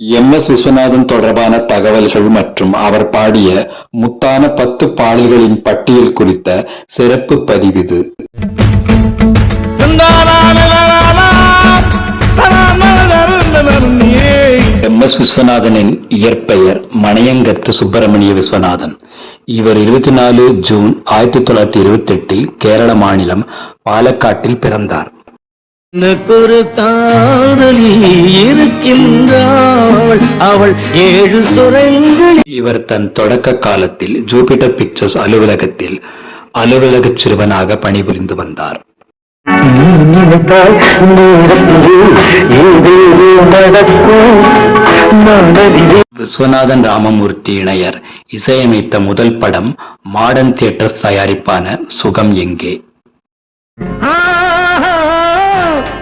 M S Viswanathan தொடர்பான தகவல்கள் மற்றும் அவர் பாடிய முத்தான பத்து பாடல்களின் பட்டியல் குறித்த சிறப்பு பதிவிது எம் எஸ் விஸ்வநாதனின் இயற்பெயர் மணியங்கத்து சுப்பிரமணிய விஸ்வநாதன். இவர் இருபத்தி நாலு ஜூன் ஆயிரத்தி தொள்ளாயிரத்தி இருபத்தி எட்டில் கேரள மாநிலம் பாலக்காட்டில் பிறந்தார். எனக்கொரு காதலி இருக்கின்றாள். அவள் ஏழு சுரங்களில் இவர் தன் தொடக்க காலத்தில் ஜூபிட்டர் பிக்சர்ஸ் அலுவலகத்தில் அலுவலக சிறுவனாக பணிபுரிந்து வந்தார். விஸ்வநாதன் ராமமூர்த்தி இணையர் இசையமைத்த முதல் படம் மாடர்ன் தியேட்டர்ஸ் தயாரிப்பான சுகம் எங்கே?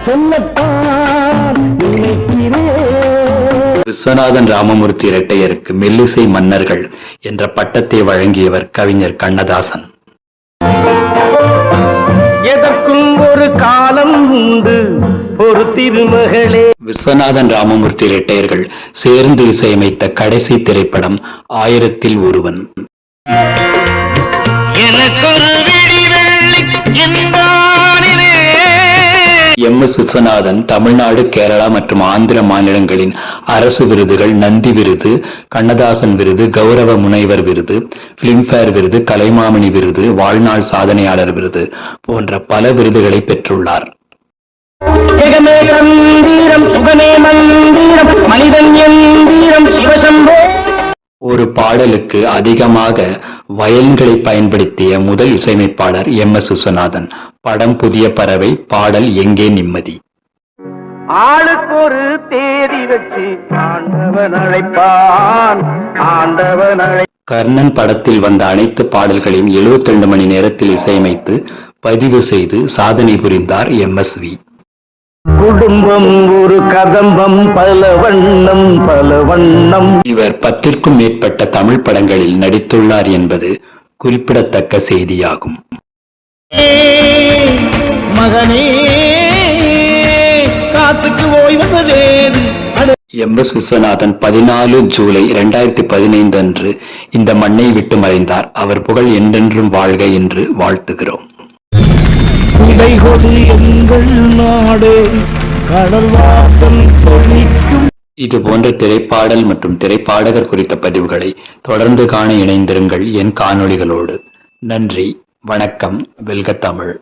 சொல்லத்தான் விஸ்வநாதன் ராமமூர்த்தி இரட்டையருக்கு மெல்லிசை மன்னர்கள் என்ற பட்டத்தை வழங்கியவர் கவிஞர் கண்ணதாசன். எதற்கும் ஒரு காலம் உண்டு ஒரு திருமகளே. விஸ்வநாதன் ராமமூர்த்தி இரட்டையர்கள் சேர்ந்து இசையமைத்த கடைசி திரைப்படம் ஆயிரத்தில் ஒருவன். எனக்கொரு எம் எஸ் விஸ்வநாதன் தமிழ்நாடு கேரளா மற்றும் ஆந்திர மாநிலங்களின் அரசு விருதுகள் நந்தி விருது கண்ணதாசன் விருது கௌரவ முனைவர் விருது பிலிம்பேர் விருது கலைமாமணி விருது வாழ்நாள் சாதனையாளர் விருது போன்ற பல விருதுகளை பெற்றுள்ளார். ஜெகமே தந்தீரம் சுகமே மந்திரம் மனிதன் எந்தீரம் சிவசம்போ. ஒரு பாடலுக்கு அதிகமாக வயல்களை பயன்படுத்திய முதல் இசையமைப்பாளர் எம் எஸ் விஸ்வநாதன் படம் புதிய பறவை பாடல் எங்கே நிம்மதி? ஆளுக்கு ஒரு தேதி வச்சு ஆண்டவன் அழைப்பான் ஆண்டவன் கர்ணன் படத்தில் வந்த அனைத்து பாடல்களையும் 72 மணி நேரத்தில் இசையமைத்து பதிவு செய்து சாதனை புரிந்தார் எம் எஸ் வி. குடும்பம் ஒரு கதம்பம் பல வண்ணம் பல வண்ணம் இவர் பத்திற்கும் மேற்பட்ட தமிழ் படங்களில் நடித்துள்ளார் என்பது குறிப்பிடத்தக்க செய்தியாகும். மகனே காத்துக்கு ஓய்வதேது எம் எஸ் விஸ்வநாதன் பதினாலு ஜூலை இரண்டாயிரத்தி பதினைந்து அன்று இந்த மண்ணை விட்டு மறைந்தார். அவர் புகழ் என்றென்றும் வாழ்க என்று வாழ்த்துகிறோம். இதை கொடு எங்கள் நாடே. கடல் வாசல் தொழிக்கும் இது போன்ற திரைப்பாடல் மற்றும் திரைப்பாடகர் குறித்த பதிவுகளை தொடர்ந்து காண இணைந்திருங்கள் என் காணொளிகளோடு. நன்றி வணக்கம் வெல்க தமிழ்.